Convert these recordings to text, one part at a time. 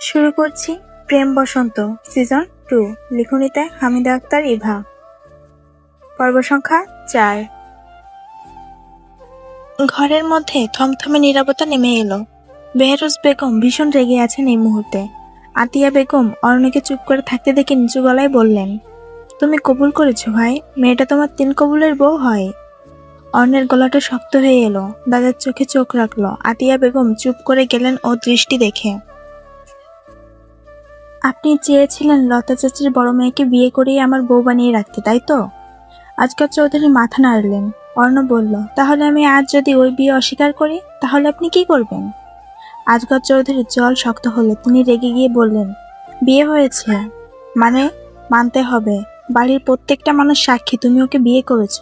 শুরু করছি প্রেম বসন্ত সিজন টু লিখনিতে হামিদা আক্তার, ইভা। পর্ব সংখ্যা চার। ঘরের মধ্যে থমথমে নীরবতা নেমে এলো। বেহরুজ বেগম ভীষণ রেগে আছেন এই মুহূর্তে। আতিয়া বেগম অরণ্যকে চুপ করে থাকতে দেখে নিচু গলায় বললেন, তুমি কবুল করেছ ভাই? মেয়েটা তোমার তিন কবুলের বউ হয়? অর্ণের গলাটা শক্ত হয়ে এলো, দাদার চোখে চোখ রাখল। আতিয়া বেগম চুপ করে গেলেন ও দৃষ্টি দেখে। আপনি চেয়েছিলেন লতা চাচির বড় মেয়েকে বিয়ে করিয়ে আমার বউ বানিয়ে রাখতে, তাই তো? আজকাল চৌধুরী মাথা নাড়লেন। অর্ণ বলল, তাহলে আমি আজ যদি ওই বিয়ে অস্বীকার করি, তাহলে আপনি কি করবেন? আজকাল চৌধুরীর জল শক্ত হলো। তিনি রেগে গিয়ে বললেন, বিয়ে হয়েছে মানে মানতে হবে। বাড়ির প্রত্যেকটা মানুষ সাক্ষী, তুমি ওকে বিয়ে করেছ।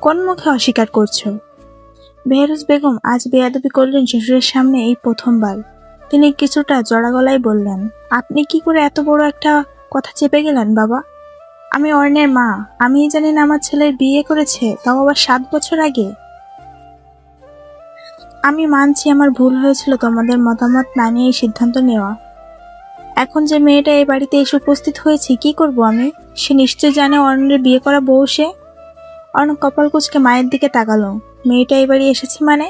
কোন মুখে অস্বীকার করছ? বেহরুজ বেগম আজ বেয়াদবি করলেন শ্বশুরের সামনে এই প্রথমবার। তিনি কিছুটা জড়া গলায় বললেন, আপনি কি করে এত বড় একটা কথা চেপে গেলেন, বাবা? আমি অর্ণের মা। আমি জানি না আমার ছেলের বিয়ে করেছে, তাও আবার সাত বছর আগে। আমি মানছি আমার ভুল হয়েছিল তোমাদের মতামত না নিয়ে সিদ্ধান্ত নেওয়া। এখন যে মেয়েটা এই বাড়িতে এসে উপস্থিত হয়েছে, কি করব আমি? সে নিশ্চয় জানে অর্ণের বিয়ে করা বউ সে? অর্ণ কপাল কুচকে মায়ের দিকে তাকালো। মেয়েটা এই বাড়ি এসেছে মানে?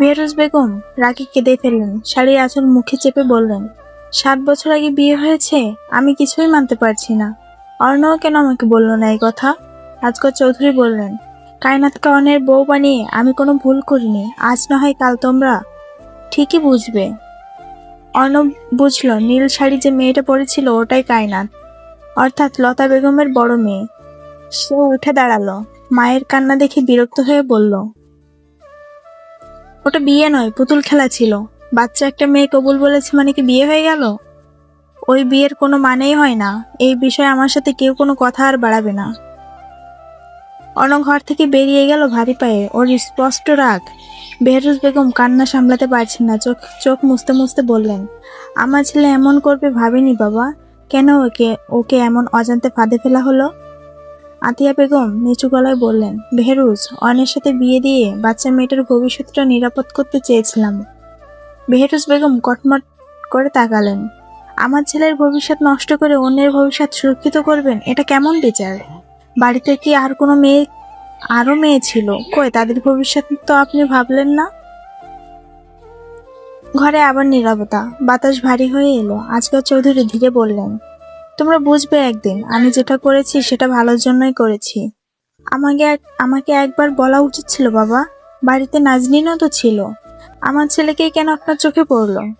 বেহরুজ বেগম রাগে কেঁদে ফেললেন, শাড়ির আঁচল মুখে চেপে বললেন, সাত বছর আগে বিয়ে হয়েছে, আমি কিছুই মানতে পারছি না। অর্ণও কেন আমাকে বলল না এই কথা? রাজকর চৌধুরী বললেন কায়নাথকে অর্ণের বউ বানিয়ে আমি কোনো ভুল করিনি, আজ না হয় কাল তোমরা ঠিকই বুঝবে। অর্ণব বুঝলো, নীল শাড়ি যে মেয়েটা পরেছিল ওটাই কায়নাথ, অর্থাৎ লতা বেগমের বড় মেয়ে। সে উঠে দাঁড়াল, মায়ের কান্না দেখে বিরক্ত হয়ে বলল ওটা বিয়ে নয়, পুতুল খেলা ছিল। বাচ্চা একটা মেয়ে কবুল বলেছে মানে কি বিয়ে হয়ে গেল? ওই বিয়ের কোনো মানেই হয় না। এই বিষয়ে আমার সাথে কেউ কোনো কথা আর বাড়াবে না। অন্য ঘর থেকে বেরিয়ে গেল ভারী পায়ে। ওর স্পষ্ট রাগ। বেহরুজ বেগম কান্না সামলাতে পারছেন না। চোখ চোখ মুছতে মুছতে বললেন, আমার ছেলে এমন করবে ভাবিনি বাবা। কেন ওকে ওকে এমন অজান্তে ফাঁদে ফেলা হলো? আতিয়া বেগম নিচু গলায় বললেন, বেহরুজ অনের সাথে বিয়ে দিয়ে বাচ্চা মেয়েটার ভবিষ্যৎটা নিরাপদ করতে চেয়েছিলাম। বেহরুজ বেগম কটমট করে তাকালেন। আমার ছেলের ভবিষ্যৎ নষ্ট করে অন্যের ভবিষ্যৎ সুরক্ষিত করবেন, এটা কেমন বিচার? বাড়িতে কি আর কোনো মেয়ে, আরও মেয়ে ছিল? কই, তাদের ভবিষ্যৎ তো আপনি ভাবলেন না? ঘরে আবার নীরবতা, বাতাস ভারী হয়ে এলো। আজকাল চৌধুরী ধীরে বললেন তোমরা বুঝবে একদিন, আমি যেটা করেছি সেটা ভালোর জন্যই করেছি। আমাকে এক- আমাকে একবার বলা উচিত ছিল, বাবা, বাড়িতে নাজনিনও তো ছিল। আমার ছেলেকেই কেন আপনার চোখে পড়ল?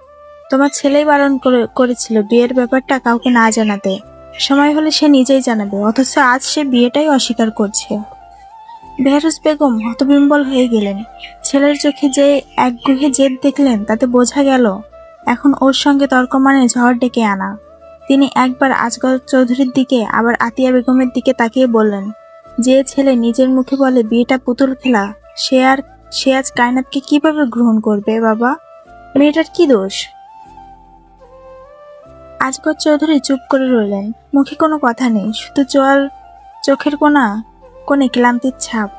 তোমার ছেলেই বারণ করে- করেছিল, বিয়ের ব্যাপারটা কাউকে না জানাতে। সময় হলে সে নিজেই জানাবে, অথচ আজ সে বিয়েটাই অস্বীকার করছে। বেহরুজ বেগম হতবিম্বল হয়ে গেলেন। ছেলের চোখে যে একগুহে জেদ দেখলেন, তাতে বোঝা গেল, এখন ওর সঙ্গে তর্ক মানে ঝড় ডেকে আনা। তিনি একবার আজগর চৌধুরীর দিকে, আবার আতিয়া বেগমের দিকে তাকিয়ে বললেন, যে ছেলে নিজের মুখে বলে বিয়েটা পুতুল খেলা, সে আর, সে আজ কায়নাতকে কীভাবে গ্রহণ করবে বাবা? মেয়েটার কি দোষ? আজগর চৌধুরী চুপ করে রইলেন, মুখে কোনো কথা নেই, শুধু জল চোখের কোনা, কোণে ক্লান্তির ছাপ।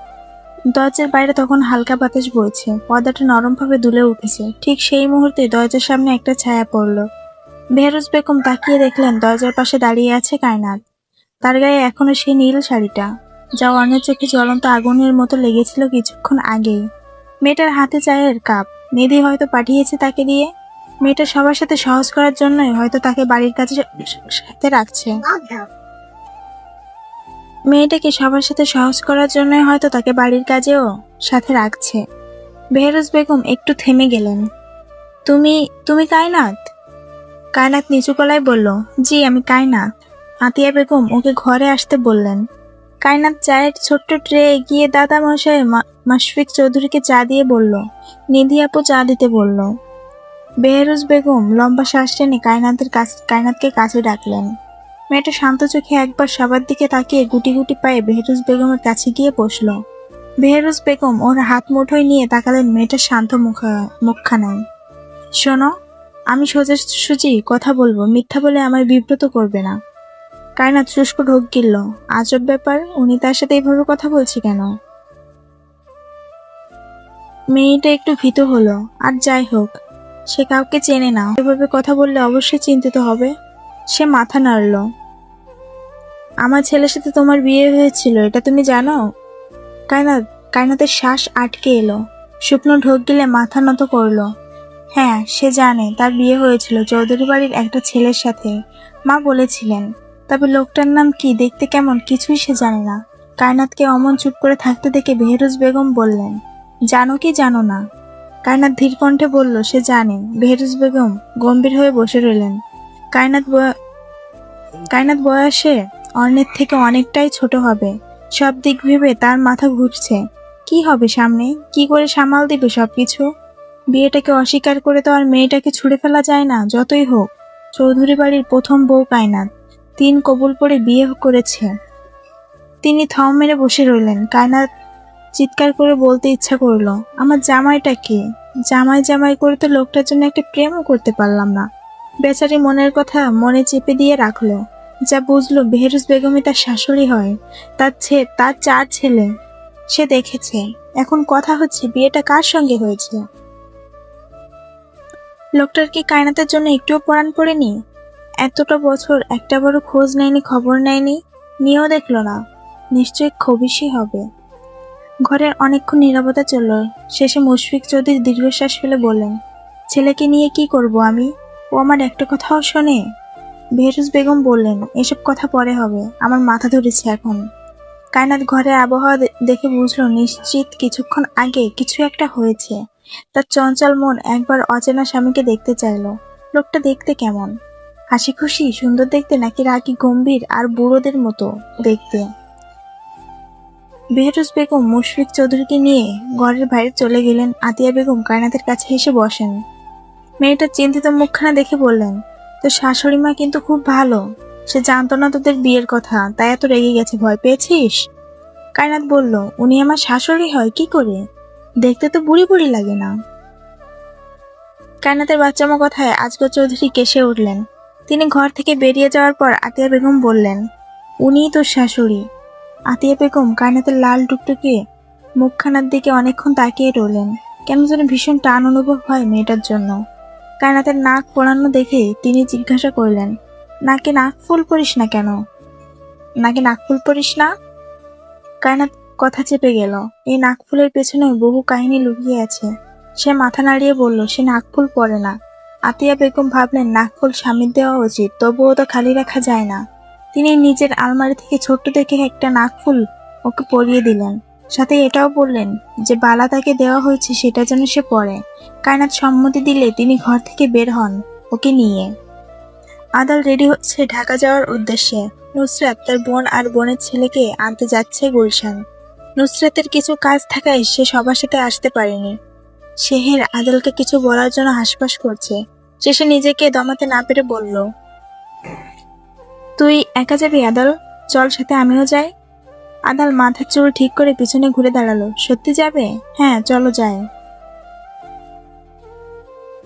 দরজার বাইরে তখন হালকা বাতাস বইছে, পর্দাটা নরমভাবে দুলে উঠেছে, ঠিক সেই মুহূর্তে দরজার সামনে একটা ছায়া পড়ল। বেহরুজ বেগম তাকিয়ে দেখলেন দরজার পাশে দাঁড়িয়ে আছে কায়নাত। তার গায়ে এখনও সেই নীল শাড়িটা, যা অন্যের চোখে জ্বলন্ত আগুনের মতো লেগেছিল কিছুক্ষণ আগেই। মেয়েটার হাতে চায়ের কাপ নিধি হয়তো পাঠিয়েছে তাকে দিয়ে। মেয়েটা সবার সাথে সহজ করার জন্যই হয়তো তাকে বাড়ির কাছে সাথে রাখছে। মেয়েটাকে সবার সাথে সহজ করার জন্যই হয়তো তাকে বাড়ির কাজেও সাথে রাখছে। বেহরুজ বেগম একটু থেমে গেলেন। তুমি তুমি কায়নাত? কায়নাত নিচু গলায় বলল, জি, আমি কায়নাত আতিয়া বেগম ওকে ঘরে আসতে বললেন। কায়নাত চায়ের ছোট্ট ট্রে এগিয়ে দাদা মশাই মাশফিক চৌধুরীকে চা দিয়ে বলল, নিধি আপু চা দিতে বলল। বেহরুজ বেগম লম্বা শ্বাস টেনে কায়নাতের কাছ কায়নাতকে কাছে ডাকলেন। মেয়েটা শান্ত চোখে একবার সবার দিকে তাকিয়ে গুটি গুটি পায়ে বেহরুজ বেগমের কাছে গিয়ে বসল। বেহরুজ বেগম ওর হাত মুঠোয় নিয়ে তাকালেন মেয়েটার শান্ত মুখ, মুখখানায়। শোনো আমি সোজাসুজি কথা বলব, মিথ্যা বলে আমার বিব্রত করবে না। কায়নাথ শুষ্ক ঢোক গিলল। আজব ব্যাপার, উনি তার সাথে এইভাবে কথা বলছে কেন? মেয়েটা একটু ভীত হলো। আর যাই হোক, সে কাউকে চেনে না। এভাবে কথা বললে অবশ্যই চিন্তিত হবে। সে মাথা নাড়ল। আমার ছেলের সাথে তোমার বিয়ে হয়েছিল, এটা তুমি জানো? কায়নাত কায়নাতের শ্বাস আটকে এলো। শুকনো ঢোক গিলে মাথা নত করল। হ্যাঁ সে জানে, তার বিয়ে হয়েছিল চৌধুরী বাড়ির একটা ছেলের সাথে। মা বলেছিলেন, তবে লোকটার নাম কি? দেখতে কেমন? কিছুই সে জানে না। কায়নাতকে অমন চুপ করে থাকতে দেখে বেহরুজ বেগম বললেন, জানো কি জানো না? কায়নাত ধীর কণ্ঠে বলল, সে জানে। বেহরুজ বেগম গম্ভীর হয়ে বসে রইলেন। কায়নাত বয়- কায়নাত বয়সে অন্যের থেকে অনেকটাই ছোট হবে। সব দিক ভেবে তার মাথা ঘুরছে। কি হবে সামনে? কি করে সামাল দিবে সবকিছু? বিয়েটাকে অস্বীকার করে তো আর মেয়েটাকে ছুড়ে ফেলা যায় না, যতই হোক। চৌধুরী বাড়ির প্রথম বউ কায়নাত। তিন কবুল করে বিয়ে করেছে। তিনি থম মেরে বসে রইলেন। কায়নাত চিৎকার করে বলতে ইচ্ছা করল, আমার জামাইটা কে? জামাই জামাই করে তো লোকটার জন্য একটা প্রেমও করতে পারলাম না। বেচারি মনের কথা মনে চেপে দিয়ে রাখল। যা বুঝলো বেহরুজ বেগমই তার শাশুড়ি হয়, তার ছে তার চার ছেলে। সে দেখেছে, এখন কথা হচ্ছে বিয়েটা কার সঙ্গে হয়েছে? লোকটার কি কায়নাতের জন্য একটুও পরাণ পড়েনি এতটা বছর একটা বড় খোঁজ নেয়নি, খবর নেয়নি, নিয়েও দেখল না। নিশ্চয়ই খবিসই হবে। ঘরের অনেকক্ষণ নীরবতা চলল। শেষে মুশফিক চৌধুরী দীর্ঘশ্বাস ফেলে বললেন, ছেলেকে নিয়ে কি করব আমি? ও আমার একটা কথাও শোনে? বেহরুজ বেগম বললেন, এসব কথা পরে হবে। আমার মাথা ধরেছে এখন। কায়নাত ঘরের আবহাওয়া দেখে বুঝলো, নিশ্চিত কিছুক্ষণ আগে কিছু একটা হয়েছে। তার চঞ্চল মন একবার অচেনা স্বামীকে দেখতে চাইলো। লোকটা দেখতে কেমন? হাসি খুশি, সুন্দর দেখতে নাকি রাগি, গম্ভীর আর বুড়োদের মতো দেখতে? বেহরুজ বেগম মুশফিক চৌধুরীকে নিয়ে ঘরের বাইরে চলে গেলেন আতিয়া বেগম কায়নাতের কাছে এসে বসেন। মেয়েটার চিন্তিত মুখখানা দেখে বললেন তো শাশুড়ি মা কিন্তু খুব ভালো। সে জানতো না তোদের বিয়ের কথা, তাই এত রেগে গেছে, ভয় পেয়েছিস? কায়নাত বলল, উনি আমার শাশুড়ি হয়, কি করে? দেখতে তো বুড়ি বুড়ি লাগে না। কায়নাতের বাচ্চামো কথায় আজগর চৌধুরী কেসে উঠলেন। তিনি ঘর থেকে বেরিয়ে যাওয়ার পর আতিয়া বেগম বললেন উনিই তোর শাশুড়ি। আতিয়া বেগম কায়নাতের লাল টুকটুকে মুখখানার দিকে অনেকক্ষণ তাকিয়ে রইলেন। কেন যেন ভীষণ টান অনুভব হয় মেয়েটার জন্য। কায়নাতের নাক পোড়ানো দেখে তিনি জিজ্ঞাসা করলেন, নাকে নাক ফুল পরিস না কেন? নাকে নাক ফুল পরিস না? কায়নাত কথা চেপে গেল। এই নাকফুলের পেছনে বহু কাহিনী লুকিয়ে আছে। সে মাথা নাড়িয়ে বলল, সে নাকফুল পরে না। আতিয়া বেগম ভাবলেন নাকফুল স্বামীর দেওয়া উচিত, তবুও তো খালি রাখা যায় না। তিনি নিজের আলমারি থেকে ছোট্ট দেখে একটা নাকফুল ওকে পরিয়ে দিলেন। সাথে এটাও বললেন যে, বালা তাকে দেওয়া হয়েছে, সেটা যেন সে পরে কায়নাত সম্মতি দিলে তিনি ঘর থেকে বের হন ওকে নিয়ে। আদাল রেডি হচ্ছে ঢাকা যাওয়ার উদ্দেশ্যে। নুসরাত তার বোন আর বোনের ছেলেকে আনতে যাচ্ছে গুলশান। নুসরাতের কিছু কাজ থাকায় সে সবার সাথে আসতে পারেনি। শেহের আদালকে কিছু বলার জন্য হাসপাস করছে। শেষে নিজেকে দমাতে না পেরে বলল, তুই একা যাবি আদাল? চল সাথে আমিও যাই। আদাল মাথার চুল ঠিক করে পিছনে ঘুরে দাঁড়াল। সত্যি যাবে? হ্যাঁ চলো যায়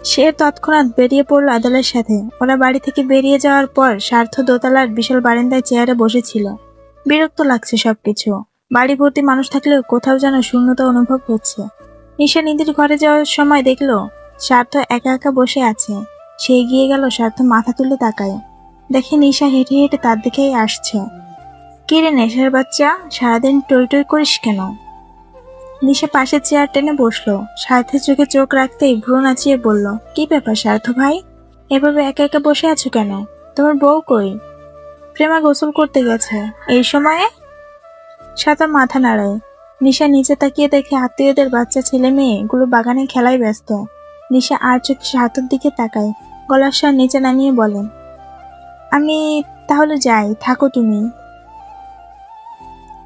সে তৎক্ষণাৎ বেরিয়ে পড়ল আদালের সাথে। ওরা বাড়ি থেকে বেরিয়ে যাওয়ার পর স্বার্থ দোতলার বিশাল বারান্দায় চেয়ারে বসেছিল। বিরক্ত লাগছে সবকিছু। বাড়ি ভর্তি মানুষ থাকলেও কোথাও যেন শূন্যতা অনুভব হচ্ছে। নিশা নিধির ঘরে যাওয়ার সময় দেখল, স্বার্থ একা একা বসে আছে। সে এগিয়ে গেল, স্বার্থ মাথা তুলে তাকায়। দেখে নিশা হেঁটে হেঁটে তার দিকেই আসছে। কি রে নেশার বাচ্চা? সারাদিন টই টই করিস কেন? নিশা পাশের চেয়ার টেনে বসল। স্বার্থের চোখে চোখ রাখতেই ভ্রু নাচিয়ে বলল, কি ব্যাপার স্বার্থ ভাই? এভাবে একা একা বসে আছো কেন? তোমার বউ কই? প্রেমা গোসল করতে গেছে। এই সময়ে সাতা মাথা নাড়ায়। নিশা নিচে তাকিয়ে দেখে আত্মীয়দের বাচ্চা ছেলে মেয়ে গুলো বাগানে খেলায় ব্যস্ত। নিশা আর চোখে সাহাতের দিকে তাকায়। গলার স্বর নিচে নামিয়ে বলেন আমি তাহলে যাই, থাকো তুমি।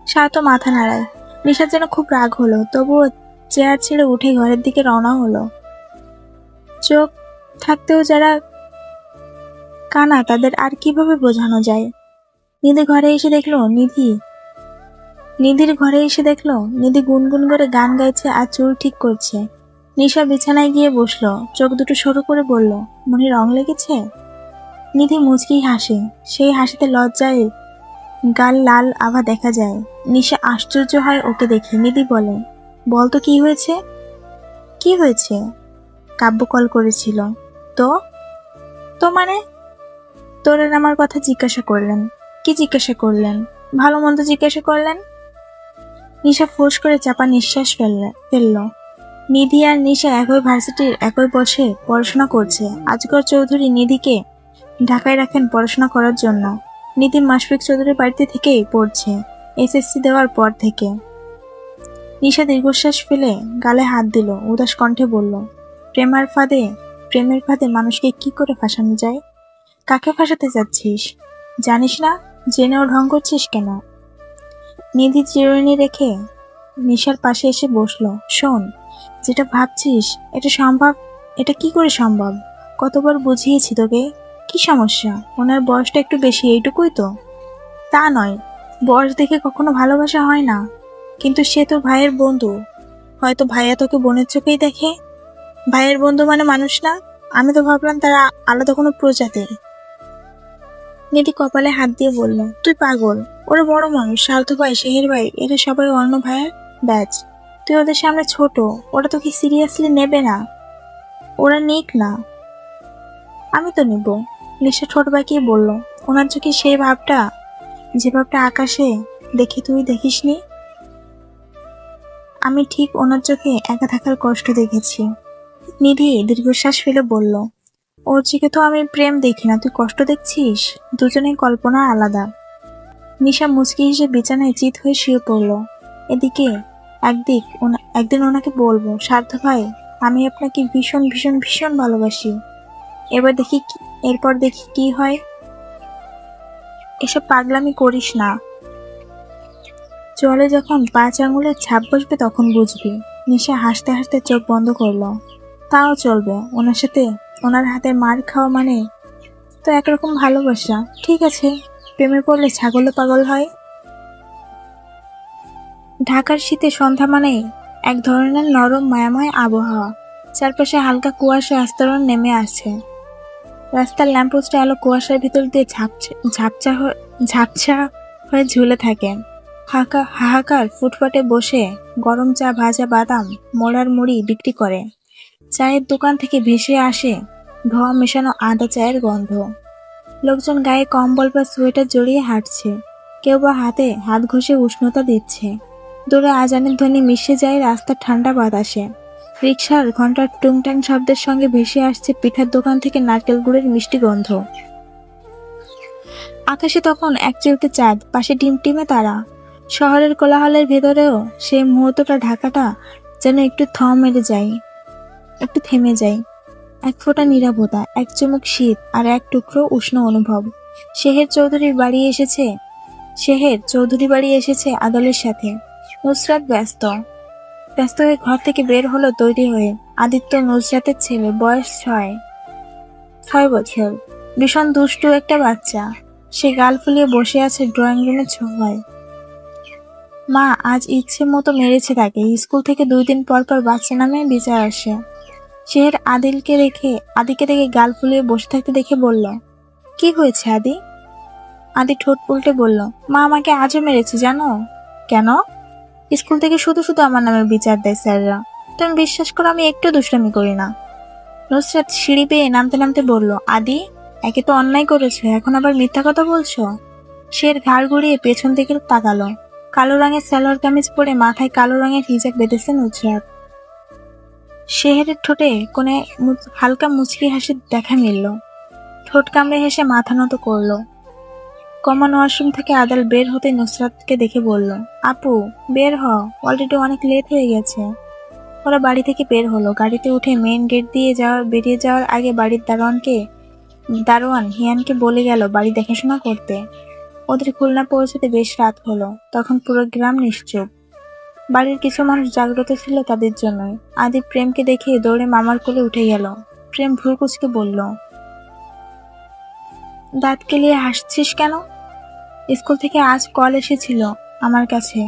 সাহাতো মাথা নাড়ায়। নিশার যেন খুব রাগ হলো, তবুও চেয়ার ছেড়ে উঠে ঘরের দিকে রওনা হলো। চোখ থাকতেও যারা কানা, তাদের আর কীভাবে বোঝানো যায়? নিধি ঘরে এসে দেখল, নিধি নিধির ঘরে এসে দেখল, নিধি গুনগুন করে গান গাইছে আর চুল ঠিক করছে। নিশা বিছানায় গিয়ে বসল, চোখ দুটো সরু করে বলল, মনে রং লেগেছে? নিধি মুচকি হাসে, সেই হাসিতে লজ্জায় গাল লাল আভা দেখা যায়। নিশা আশ্চর্য হয় ওকে দেখে। নিধি বলে বলতো কি হয়েছে? কি হয়েছে? কাব্য কল করেছিল, তো? তো মানে? তোরের আমার কথা জিজ্ঞাসা করলেন। কি জিজ্ঞাসা করলেন? ভালো মন্দ জিজ্ঞাসা করলেন? নিশা ফোঁস করে চাপা নিঃশ্বাস ফেললে, ফেলল। নিধি আর নিশা একই ভার্সিটির একই বসে পড়াশোনা করছে। আজগর চৌধুরী নিধিকে ঢাকায় রাখেন পড়াশোনা করার জন্য। নিধি মাসফিক চৌধুরীর বাড়িতে থেকেই পড়ছে এসএসসি দেওয়ার পর থেকে। নিশা দীর্ঘশ্বাস ফেলে গালে হাত দিল, উদাস কণ্ঠে বলল, প্রেমার ফাঁদে, প্রেমের ফাঁদে মানুষকে কি করে ফাঁসানো যায়? কাকে ফাঁসাতে চাচ্ছিস? জানিস না? জেনেও ঢং করছিস কেন? নিধি চিরুনি রেখে নিশার পাশে এসে বসল। শোন, যেটা ভাবছিস, এটা সম্ভব? এটা কি করে সম্ভব? কতবার বুঝিয়েছি তোকে। কি সমস্যা? ওনার বয়সটা একটু বেশি, এইটুকুই তো। তা নয়, বয়স দেখে কখনো ভালোবাসা হয় না। কিন্তু সে তো ভাইয়ের বন্ধু। হয়তো ভাইয়া তোকে বোনের চোখেই দেখে। ভাইয়ের বন্ধু মানে মানুষ না। আমি তো ভাবলাম তারা আলাদা কোনো প্রজাতির। নিধি কপালে হাত দিয়ে বলল, তুই পাগল। ওরা বড় মানুষ স্বার্থ ভাই শেহের ভাই, এরা সবাই অন্য ভাইয়ের ব্যাচ। তুই ওদের সামনে ছোট, ওরা তোকে সিরিয়াসলি নেবে না। ওরা নিক না। আমি তো নিব নিশা ছোট বাকিয়ে বলল। ওনার চোখে সেই ভাবটা, যে ভাবটা আকাশে, দেখে তুই দেখিসনি? আমি ঠিক ওনার চোখে একা থাকার কষ্ট দেখেছি। নিধি দীর্ঘশ্বাস ফেলে বলল, ওর চোখে তো আমি প্রেম দেখি না, তুই কষ্ট দেখছিস? দুজনেই কল্পনা আলাদা। নিশা মুচকি হেসে বিছানায় চিত হয়ে শুয়ে পড়ল। এদিকে, একদিক একদিন ওনাকে বলব সার্থ ভাই আমি আপনাকে ভীষণ ভীষণ ভীষণ ভালোবাসি। এবার দেখি এরপর দেখি কি হয়। এসব পাগলামি করিস না। চলে যখন পাঁচ আঙুলের ছাপ বসবে তখন বুঝবি। নিশা হাসতে হাসতে চোখ বন্ধ করল। তাও চলবে, ওনার সাথে ওনার হাতে মার খাওয়া মানে তো একরকম ভালোবাসা, ঠিক আছে? প্রেমে পড়লে ছাগলও পাগল হয়। ঢাকার শীতে সন্ধ্যা মানেই এক ধরনের নরম মায়াময় আবহাওয়া। চারপাশে হালকা কুয়াশা আস্তরণ নেমে আসছে রাস্তার ল্যাম্পপোস্টে আলো কুয়াশার ভিতর দিয়ে ঝাপসা ঝাপচা হয়ে- ঝুলে থাকে। হাকা হাহাকার ফুটপাতে বসে গরম চা, ভাজা বাদাম, মোড়ার মুড়ি বিক্রি করে। চায়ের দোকান থেকে ভেসে আসে ধোয়া মেশানো আদা চায়ের গন্ধ। লোকজন গায়ে কম্বল বা সোয়েটার জড়িয়ে হাঁটছে। কেউ বা হাতে হাত ঘষে উষ্ণতা দিচ্ছে। দূরে আজানের ধ্বনি মিশে যায় রাস্তার ঠান্ডা বাতাসে। রিক্সার ঘণ্টার টুংটাং শব্দের সঙ্গে ভেসে আসছে পিঠার দোকান থেকে নারকেল গুড়ের মিষ্টি গন্ধ। আকাশে তখন এক চিলতে চাঁদ, পাশে টিমটিমে তারা। শহরের কোলাহলের ভেতরেও সেই মুহূর্তটা, ঢাকাটা যেন একটু থম মেরে যায়, একটু থেমে যায়। এক ফোঁটা নীরবতা, এক চুমুক শীত আর এক টুকরো উষ্ণ অনুভব। শেহের চৌধুরীর বাড়ি এসেছে? শেহের চৌধুরী বাড়ি এসেছে আদলের সাথে। নুসরাত ব্যস্ত। ব্যস্ত হয়ে ঘর থেকে বের হলো তৈরি হয়ে। আদিত্য নুসরাতের ছেলে, বয়স ছয়। ছয় বছর। ভীষণ দুষ্টু একটা বাচ্চা। সে গাল ফুলিয়ে বসে আছে ড্রয়িং রুমের ছোফায় মা, আজ ইচ্ছে মতো মেরেছে তাকে। স্কুল থেকে দুই দিন পর পর বাচ্চা নামে বিচার আসে। শেহের আদিলকে রেখে, আদিকে দেখে গাল ফুলিয়ে বসে থাকতে দেখে বলল, কি হয়েছে আদি? আদি ঠোঁট উল্টে বলল, মা আমাকে আজও মেরেছে, জানো? কেন? স্কুল থেকে শুধু শুধু আমার নামে বিচার দেয়, স্যাররা। তুমি বিশ্বাস করো, আমি একটু দুষ্টামি করি না। নুসরাত সিঁড়ি পেয়ে নামতে নামতে বলল, আদি, একে তো অন্যায় করেছ, এখন আবার মিথ্যা কথা বলছো? শের ঘাড় ঘুরিয়ে পেছন থেকে তাকালো। কালো রঙের সালোয়ার কামিজ পরে মাথায় কালো রঙের হিজাব বেঁধেছে নুসরাত। শেহেরের ঠোঁটে কোনে হালকা মুচকি হাসির দেখা মিলল। ঠোঁট কামড়ে হেসে মাথা নত করল। কমন ওয়াশরুম থেকে আদাল বের হতে নুসরাতকে দেখে বলল, আপু, বের হ অলরেডি অনেক লেট হয়ে গেছে। ওরা বাড়ি থেকে বের হলো। গাড়িতে উঠে মেইন গেট দিয়ে যাওয়ার, বেরিয়ে যাওয়ার আগে বাড়ির দারোয়ানকে, দারোয়ান হিয়ানকে বলে গেল বাড়ি দেখাশোনা করতে। ওদের খুলনা পৌঁছতে বেশ রাত হলো। তখন পুরো গ্রাম নিশ্চুপ। বাড়ির কিছু মানুষ জাগ্রত ছিল তাদের জন্যই। আদি প্রেমকে দেখে দৌড়ে মামার কোলে উঠে গেল। প্রেম ভ্রুকুচকে বলল, দাঁত কেলিয়ে হাসছিস কেন? স্কুল থেকে আজ কল এসেছিল আমার কাছে।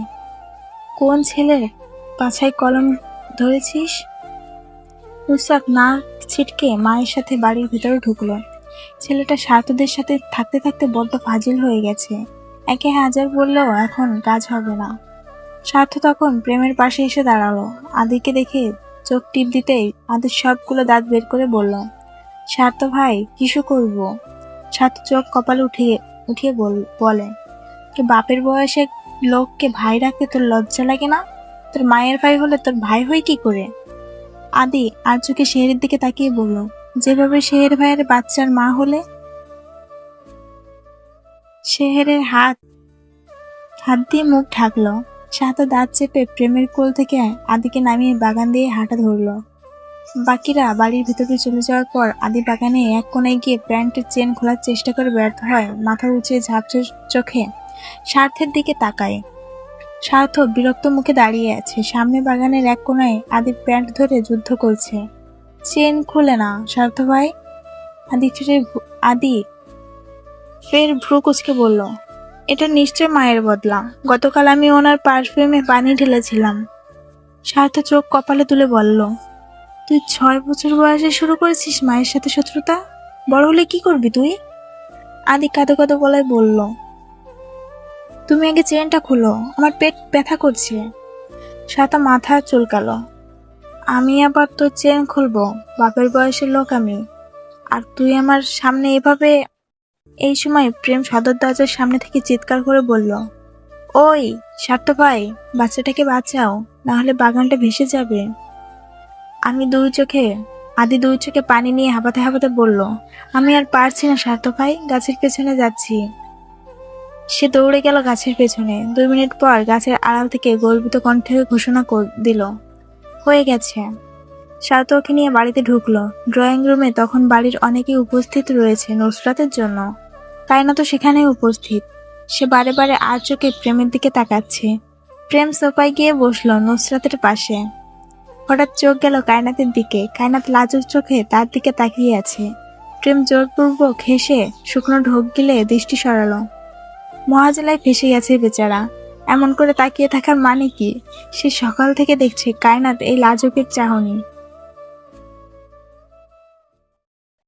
কোন ছেলের পাছায় কলম ধরেছিস? নুসরাত না ছিটকে মায়ের সাথে বাড়ির ভিতরে ঢুকলো। ছেলেটা স্বার্থদের সাথে থাকতে থাকতে বড্ড ফাজিল হয়ে গেছে। একে হাজার বললেও এখন কাজ হবে না। স্বার্থ তখন প্রেমের পাশে এসে দাঁড়াল। আদিকে দেখে চোখ টিপ দিতেই আদির সবগুলো দাঁত বের করে বলল স্বার্থ ভাই কিসু করব? স্বার্থ চোখ কপালে উঠিয়ে উঠিয়ে বল- বলে তো বাপের বয়সে লোককে ভাই রাখতে তোর লজ্জা লাগে না? তোর মায়ের ভাই হলে তোর ভাই হয় কি করে? আদি আর চোখে শেহরের দিকে তাকিয়ে বলল, যেভাবে শেহের ভাইয়ের বাচ্চার মা হলে? শেহেরের হাত হাত দিয়ে মুখ ঢাকলো। সাথে দাঁত চেপে প্রেমের কোল থেকে আদিকে নামিয়ে বাগান দিয়ে হাঁটা ধরলো। বাকিরা বাড়ির ভিতরে চলে যাওয়ার পর আদি বাগানে এক কোনায় গিয়ে প্যান্টের চেন খোলার চেষ্টা করে ব্যর্থ হয়, মাথা উঁচিয়ে ঝাপসে চোখে স্বার্থের দিকে তাকায়। স্বার্থ বিরক্ত মুখে দাঁড়িয়ে আছে, সামনে বাগানের এক কোনায় আদি প্যান্ট ধরে যুদ্ধ করছে। চেন খুলে না, স্বার্থ ভাই? আদি ফিরে আদি ফের ভ্রু কুচকে বলল এটা নিশ্চয় মায়ের বদলা গতকাল আমি ওনার পারফিউমে পানি ঢেলেছিলাম। স্বার্থ চোখ কপালে তুলে বলল, তুই ছয় বছর বয়সে শুরু করেছিস মায়ের সাথে শত্রুতা? বড় হলে কি করবি তুই? আদি কাঁদো কাঁদো গলায় বলল, তুমি আগে চেনটা খুলো, আমার পেট ব্যথা করছে। সাতা মাথা চুলকালো, আমি আবার তোর চেন খুলবো, বাপের বয়সের লোক আমি। আর তুই আমার সামনে এভাবে এই সময় প্রেম সদর দরজার সামনে থেকে চিৎকার করে বলল, ওই স্বার্থ ভাই, বাচ্চাটাকে বাঁচাও, না হলে বাগানটা ভেসে যাবে। আমি দুই চোখে, আদি দুই চোখে পানি নিয়ে হাঁপাতে হাঁপাতে বলল, আমি আর পারছি না স্বার্থ ভাই, গাছের পেছনে যাচ্ছি। সে দৌড়ে গেল গাছের পেছনে। দুই মিনিট পর গাছের আড়াল থেকে গর্বিত কণ্ঠে ঘোষণা দিল, হয়ে গেছে। স্বার্থ ওকে নিয়ে বাড়িতে ঢুকলো। ড্রয়িং রুমে তখন বাড়ির অনেকেই উপস্থিত রয়েছে নুসরাতের জন্য। তাই না তো সেখানেই উপস্থিত। সে বারে বারে আর চোখে প্রেমের দিকে তাকাচ্ছে। প্রেম সোফায় গিয়ে বসল নুসরাতের পাশে। হঠাৎ চোখ গেল কায়নাতের দিকে। কায়নাত লাজুক চোখে তার দিকে তাকিয়ে আছে। প্রেম জোরপূর্বক হেসে শুকনো ঢোক গিলে দৃষ্টি সরালো। মহাজেলায় ফেসে গেছে বেচারা। এমন করে তাকিয়ে থাকার মানে কি? সে সকাল থেকে দেখছে কায়নাত এই লাজুকের চাহনি।